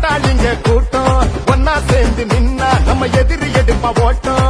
பிழைக்கும் பாட்டாளிங்க கூட்டம். ஒன்னா சேர்ந்து நின்னா நம்ம எதிரி எடுப்பா ஓட்டம்.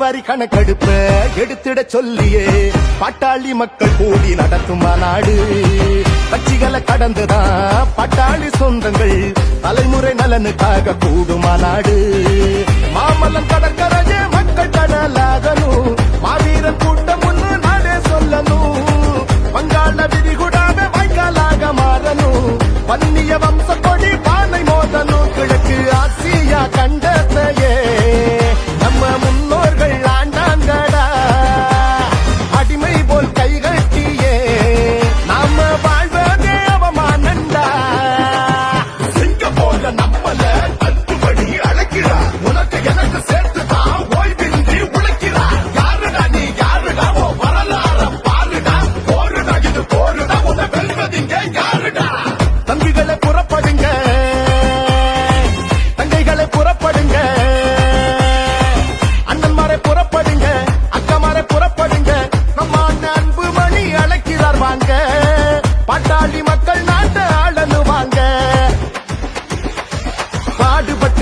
வரி கணக்கெடுப்ப எடுத்திட சொல்லியே. பட்டாளி மக்கள் கூடி நடத்தும் மாநாடு. கட்சிகளை கடந்துதான் பட்டாளி சொந்தங்கள் தலைமுறை நலனுக்காக கூடும் மாநாடு. மாமல்லம் கடற்கரையே மக்கள் கடலாகணும் மாவீரன் கூட்டம் ஒன்று நாடே சொல்லணும். வங்காள விரிகுடாக வாய்க்காலாக மாறணும். பன்னிய வம்ச கொடி பானை மோதணும். கிழக்கு